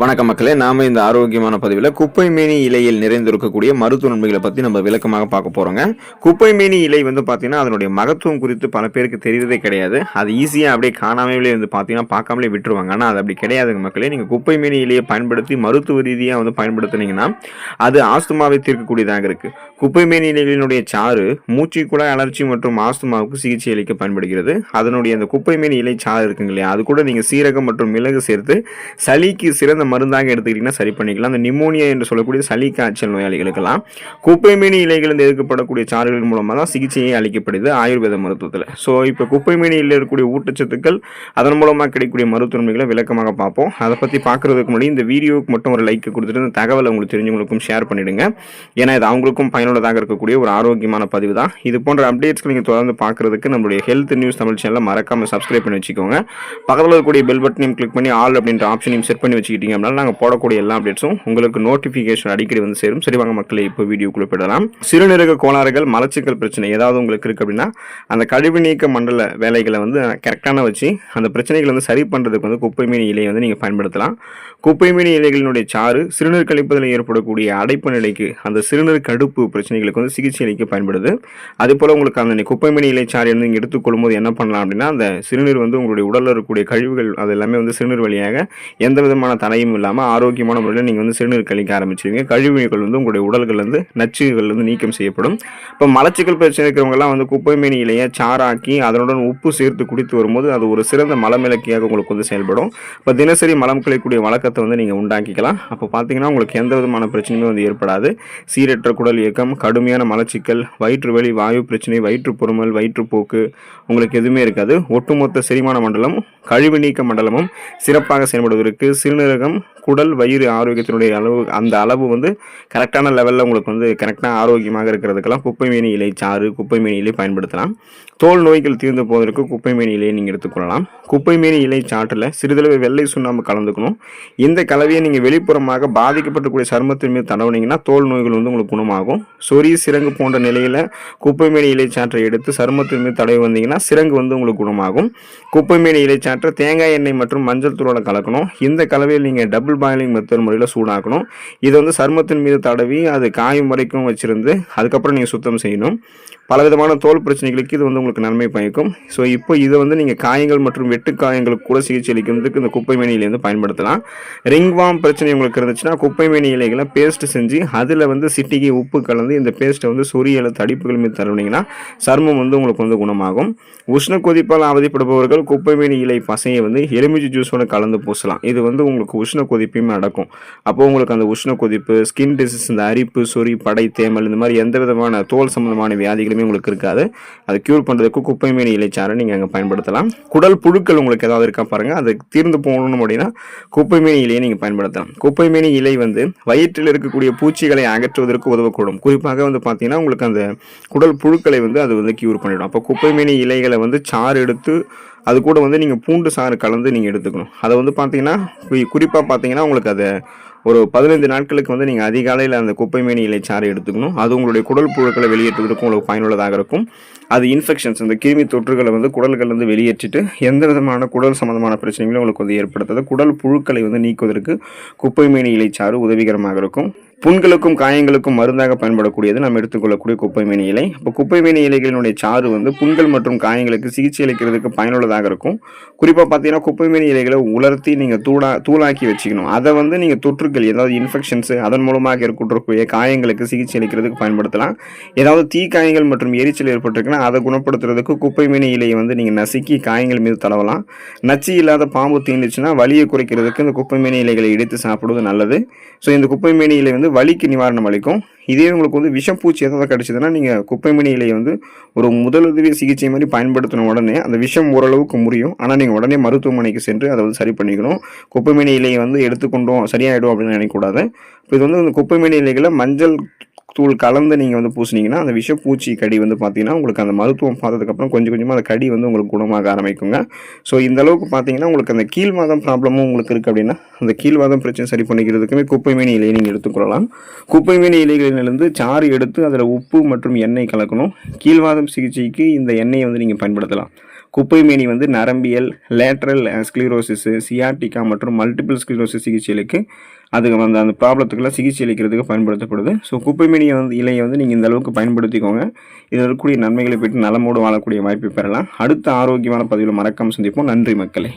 வணக்கம் மக்களே நாம இந்த ஆரோக்கியமான பதிவில் குப்பை மேனி இலையில் நிறைந்திருக்கக்கூடிய மருத்துவ நன்மைகளை பற்றி நம்ம விளக்கமாக பார்க்க போகிறோங்க குப்பை மேனி இலை வந்து பார்த்தீங்கன்னா அதனுடைய மகத்துவம் குறித்து பல பேருக்கு தெரிவதே கிடையாது. அது ஈஸியாக அப்படியே காணாமலே வந்து பார்த்தீங்கன்னா பார்க்காமலே விட்டுருவாங்க. ஆனால் அது அப்படி கிடையாதுங்க மக்களே. நீங்கள் குப்பை மேனி இலையை பயன்படுத்தி மருத்துவ ரீதியாக வந்து பயன்படுத்துனீங்கன்னா அது ஆஸ்துமாவை தீர்க்கக்கூடியதாக இருக்குது குப்பை மேனி இலைகளினுடைய சாறு மூச்சு குழாய் அலர்ச்சி மற்றும் ஆஸ்துமாவுக்கு சிகிச்சை அளிக்க பயன்படுகிறது. அதனுடைய அந்த குப்பை மேனி இலை சாறு இருக்குங்க இல்லையா? அது கூட நீங்கள் சீரகம் மற்றும் மிளகு சேர்த்து சளிக்கு சிறந்த மருந்தாக எடுத்துக்கிட்டிங்கன்னா சரி பண்ணிக்கலாம். அந்த நிமோனியா என்று சொல்லக்கூடிய சளி காய்ச்சல் நோயாளிகளுக்கெல்லாம் குப்பை மேனி இலைகளிலிருந்து எடுக்கப்படக்கூடிய சாறுகள் மூலமாக தான் சிகிச்சையை அளிக்கப்படுது ஆயுர்வேத மருத்துவத்தில். ஸோ இப்போ குப்பை மேனியில் இருக்கக்கூடிய ஊட்டச்சத்துக்கள் அதன் மூலமாக கிடைக்கக்கூடிய மருத்துவமைகளை விளக்கமாக பார்ப்போம். அதை பற்றி பார்க்குறதுக்கு முன்னாடி இந்த வீடியோவுக்கு மட்டும் ஒரு லைக் கொடுத்துட்டு இந்த தகவலை உங்களுக்கு தெரிஞ்சவங்களுக்கும் ஷேர் பண்ணிடுங்க. ஏன்னா இது அவங்களுக்கும் பயனுள்ளதாக இருக்கக்கூடிய ஒரு ஆரோக்கியமான பதிவு தான். இது போன்ற அப்டேட்ஸ்க்கு நீங்கள் தொடர்ந்து பார்க்குறதுக்கு நம்மளுடைய ஹெல்த் நியூஸ் தமிழ் சேனலை மறக்காமல் சப்ஸ்கிரைப் பண்ணி வச்சுக்கோங்க. பக்கத்தில் இருக்கக்கூடிய பெல் பட்டனையும் கிளிக் பண்ணி ஆல் அப்படின்ற ஆப்ஷனையும் செட் பண்ணி வச்சுக்கிட்டீங்க அப்படின்னா நாங்கள் போடக்கூடிய எல்லா அப்டேட்ஸும் உங்களுக்கு நோட்டிஃபிகேஷன் அடிக்கடி வந்து சேரும். சரி வாங்க மக்களை இப்போ வீடியோக்குள்ளே போயிடலாம். சிறுநீரக கோளாறுகள் மலச்சிக்கல் பிரச்சனை ஏதாவது உங்களுக்கு இருக்குது அப்படின்னா அந்த கழிவு நீக்க மண்டல வேலைகளை வந்து கரெக்டான வச்சு அந்த பிரச்சனைகளை வந்து சரி பண்ணுறதுக்கு வந்து குப்பை மீன் இலையை வந்து நீங்கள் பயன்படுத்தலாம். குப்பை மீன் இலைகளினுடைய சாறு சிறுநீர் கழிப்பதில் ஏற்படக்கூடிய அடைப்பு நிலைக்கு அந்த சிறுநீர் கடுப்பு பிரச்சனைகளுக்கு வந்து சிகிச்சை அளிக்க பயன்படுது. அதுபோல் உங்களுக்கு அந்த குப்பை மீன் இலை சாறு வந்து நீங்கள் எடுத்துக்கொள்ளும் போது என்ன பண்ணலாம் அப்படின்னா அந்த சிறுநீர் வந்து உங்களுடைய உடலில் இருக்கக்கூடிய கழிவுகள் அது எல்லாமே வந்து சிறுநீர் வழியாக எந்த விதமான தடையும் இல்லாமல் ஆரோக்கியமான முறையில் நீங்கள் வந்து சிறுநீர் கழிக்க ஆரம்பிச்சிருவீங்க. கழிவுகள் வந்து உங்களுடைய உடல்கள் வந்து நச்சுகள் வந்து நீக்கம் செய்யப்படும். இப்போ மலச்சிக்கல் பிரச்சனை இருக்கிறவங்கலாம் வந்து குப்பை மேனி இலையை சாராக்கி அதனுடன் உப்பு சேர்த்து குடித்து வரும்போது அது ஒரு சிறந்த மலமிளக்கியாக உங்களுக்கு வந்து செயல்படும். இப்போ தினசரி மலம் கழிக்கக்கூடிய வழக்கத்தை வந்து நீங்கள் உண்டாக்கிக்கலாம். அப்போ பார்த்தீங்கன்னா உங்களுக்கு எந்த விதமான பிரச்சனையுமே வந்து ஏற்படாது. சீரற்ற குடல் இயக்கம் கடுமையான மலச்சிக்கல் வயிற்று வலி வாயு பிரச்சனை வயிற்று பொறுமல் வயிற்றுப்போக்கு உங்களுக்கு எதுவுமே இருக்காது. ஒட்டுமொத்த செரிமான மண்டலம் கழிவு நீக்க மண்டலமும் சிறப்பாக செயல்படுவதற்கு சிறுநீரகம் குடல் வயிறு ஆரோக்கியத்தினுடைய அளவு அந்த அளவு வந்து கரெக்டான லெவலில் உங்களுக்கு வந்து கரெக்டாக ஆரோக்கியமாக இருக்கிறதுக்கெல்லாம் குப்பைமேனி இலை சாறு குப்பைமேனி இலை பயன்படுத்தலாம். தோல் நோய்கள் தீர்ந்து போவதற்கு குப்பை இலையை நீங்கள் எடுத்துக்கொள்ளலாம் குப்பைமேனி இலை சாற்றில் சிறிதளவு வெள்ளை சுண்ணாம்பு கலந்துக்கணும். இந்த கலவையை நீங்கள் வெளிப்புறமாக பாதிக்கப்பட்டக்கூடிய சருமத்தின் மீது தடவுனீங்கன்னா தோல் நோய்கள் வந்து உங்களுக்கு குணமாகும். சொறி சிறங்கு போன்ற நிலையில் குப்பை மேனி இலை சாற்றை எடுத்து சருமத்தின் மீது தடவி வந்தீங்கன்னா சிறங்கு வந்து உங்களுக்கு குணமாகும். குப்பை மேனி இலை சாற்றை தேங்காய் எண்ணெய் மற்றும் மஞ்சள் தூளோட கலக்கணும். இந்த கலவையில் நீங்கள் டபுள் பாயிலிங் மெத்தட் முறையில் சூடாக்கணும். இதை வந்து சருமத்தின் மீது தடவி அது காயும் வரைக்கும் வச்சுருந்து அதுக்கப்புறம் நீங்கள் சுத்தம் செய்யணும். பலவிதமான தோல் பிரச்சனைகளுக்கு இது வந்து உங்களுக்கு நன்மை பயக்கும். ஸோ இப்போ இதை வந்து நீங்கள் காயங்கள் மற்றும் வெட்டு காயங்களுக்கு கூட சிகிச்சை அளிக்கிறதுக்கு இந்த குப்பை மேனி இலையை வந்து பயன்படுத்தலாம் ரிங்வாம் பிரச்சனை உங்களுக்கு இருந்துச்சுன்னா குப்பை மேனி இலைகளை பேஸ்ட் செஞ்சு அதில் வந்து சிட்டிக்கு உப்பு கலந்து இந்த பேஸ்ட்டை வந்து சொரியல தடிப்புகள் மீது தருவீங்கன்னா சருமம் வந்து உங்களுக்கு வந்து குணமாகும். உஷ்ண கொதிப்பால் அவதிப்படுபவர்கள் குப்பை மேனி இலை பசையை வந்து எலுமிச்சை ஜூஸோட கலந்து பூசலாம். இது வந்து உங்களுக்கு உஷ்ண கொதிப்பையுமே அடக்கும். அப்போ உங்களுக்கு அந்த உஷ்ண கொதிப்பு ஸ்கின் டிசீஸ் இந்த அரிப்பு சொறி படை தேமல் இந்த மாதிரி எந்த விதமான தோல் சம்பந்தமான வியாதிகளுமே உங்களுக்கு இருக்காது. அதை க்யூர் பண்ணுறதுக்கு குப்பைமேனி இலைச்சாரை நீங்கள் அங்கே பயன்படுத்தலாம். குடல் புழுக்கள் உங்களுக்கு ஏதாவது இருக்கா பாருங்கள் அது தீர்ந்து போகணும் அப்படின்னா குப்பைமேனி இலையை நீங்கள் பயன்படுத்தலாம். குப்பைமேனி இலை வந்து வயிற்றில் இருக்கக்கூடிய பூச்சிகளை அகற்றுவதற்கு உதவக்கூடும். குறிப்பாக வந்து பார்த்தீங்கன்னா உங்களுக்கு அந்த குடல் புழுக்களை வந்து அது வந்து க்யூர் பண்ணிடும். அப்போ குப்பைமேனி இலைகளை வந்து சாறு எடுத்து அது கூட வந்து நீங்கள் பூண்டு சாறு கலந்து நீங்கள் எடுத்துக்கணும். அதை வந்து பார்த்தீங்கன்னா குறிப்பாக பார்த்தீங்கன்னா உங்களுக்கு அதை ஒரு பதினைந்து நாட்களுக்கு வந்து நீங்கள் அதிகாலையில் அந்த குப்பை மேனி இலை சாறு எடுத்துக்கணும். அது உங்களுடைய குடல் புழுக்களை வெளியேற்றுவதற்கும் உங்களுக்கு பயனுள்ளதாக இருக்கும். அது இன்ஃபெக்ஷன்ஸ் அந்த கிருமி தொற்றுகளை வந்து குடல்கள்லேருந்து வெளியேற்றிட்டு எந்த விதமான குடல் சம்மந்தமான பிரச்சனைகளும் உங்களுக்கு வந்து ஏற்படுத்தாது. குடல் புழுக்களை வந்து நீக்குவதற்கு குப்பை மேனி இலை சாறு உதவிகரமாக இருக்கும். புண்களுக்கும் காயங்களுக்கும் மருந்தாக பயன்படக்கூடியது நம்ம எடுத்துக்கொள்ளக்கூடிய குப்பைமேனி இலை. இப்போ குப்பைமேனி இலைகளினுடைய சாறு வந்து புண்கள் மற்றும் காயங்களுக்கு சிகிச்சை அளிக்கிறதுக்கு பயனுள்ளதாக இருக்கும். குறிப்பாக பார்த்தீங்கன்னா குப்பைமேனி இலைகளை உலர்த்தி நீங்கள் தூளா தூளாக்கி வச்சுக்கணும். அதை வந்து நீங்கள் தொற்றுக்கள் ஏதாவது இன்ஃபெக்ஷன்ஸு அதன் மூலமாக ஏற்பட்டிருக்கக்கூடிய காயங்களுக்கு சிகிச்சை அளிக்கிறதுக்கு பயன்படுத்தலாம். ஏதாவது தீ காயங்கள் மற்றும் எரிச்சல் ஏற்பட்டிருக்குன்னா அதை குணப்படுத்துறதுக்கு குப்பைமேனி இலையை வந்து நீங்கள் நசுக்கி காயங்கள் மீது தடவலாம். நச்சு இல்லாத பாம்பு தீண்டுச்சுன்னா வலியை குறைக்கிறதுக்கு இந்த குப்பைமேனி இலைகளை இடித்து சாப்பிடுவது நல்லது. ஸோ இந்த குப்பைமேனி இலை வந்து வலிக்கு நிவாரணம் அளிக்கும். இதே உங்களுக்கு வந்து விஷப்பூச்சி எதாவது கிடச்சிதுன்னா நீங்கள் குப்பை இலையை வந்து ஒரு முதலுதவி சிகிச்சை மாதிரி பயன்படுத்தின உடனே அந்த விஷம் ஓரளவுக்கு முறியும். ஆனால் நீங்கள் உடனே மருத்துவமனைக்கு சென்று அதை வந்து சரி பண்ணிக்கணும். குப்பைமணி இலையை வந்து எடுத்துக்கொண்டோம் சரியாயிடும் அப்படின்னு நினைக்கக்கூடாது. இப்போ இது வந்து இந்த குப்பை இலைகளை மஞ்சள் தூள் கலந்து நீங்கள் வந்து பூசினீங்கன்னா அந்த விஷப்பூச்சி கடி வந்து பார்த்தீங்கன்னா உங்களுக்கு அந்த மருத்துவம் பார்த்ததுக்கப்புறம் கொஞ்சம் கொஞ்சமாக அந்த கடி வந்து உங்களுக்கு குணமாக ஆரம்பிக்குங்க. ஸோ இந்த அளவுக்கு பார்த்தீங்கன்னா உங்களுக்கு அந்த கீழ்வாதம் ப்ராப்ளமும் உங்களுக்கு இருக்குது அப்படின்னா அந்த கீழ்வாதம் பிரச்சனை சரி பண்ணிக்கிறதுக்குமே குப்பை மேனி இலையை நீங்கள் எடுத்துக்கொள்ளலாம். குப்பை மேனி இலைகளிலிருந்து சாறு எடுத்து அதில் உப்பு மற்றும் எண்ணெய் கலக்கணும். கீழ்வாதம் சிகிச்சைக்கு இந்த எண்ணெயை வந்து நீங்கள் பயன்படுத்தலாம். குப்பைமேனி வந்து நரம்பியல் லேட்ரல் ஸ்க்ளீரோசிஸு சியாட்டிகா மற்றும் மல்டிபிள் ஸ்க்ளீரோசிஸ் சிகிச்சைகளுக்கு அதுக்கு வந்து அந்த ப்ராப்ளத்துக்கெல்லாம் சிகிச்சை அளிக்கிறதுக்கு பயன்படுத்தப்படுது. ஸோ குப்பைமேனியை வந்து இலையை வந்து நீங்கள் இந்த அளவுக்கு பயன்படுத்திக்கோங்க. இதில் இருக்கக்கூடிய நன்மைகளை பெற்று நலமோடு வாழக்கூடிய வாய்ப்பை பெறலாம். அடுத்த ஆரோக்கியமான பதிவில் மறக்காமல் சந்திப்போம். நன்றி மக்களே.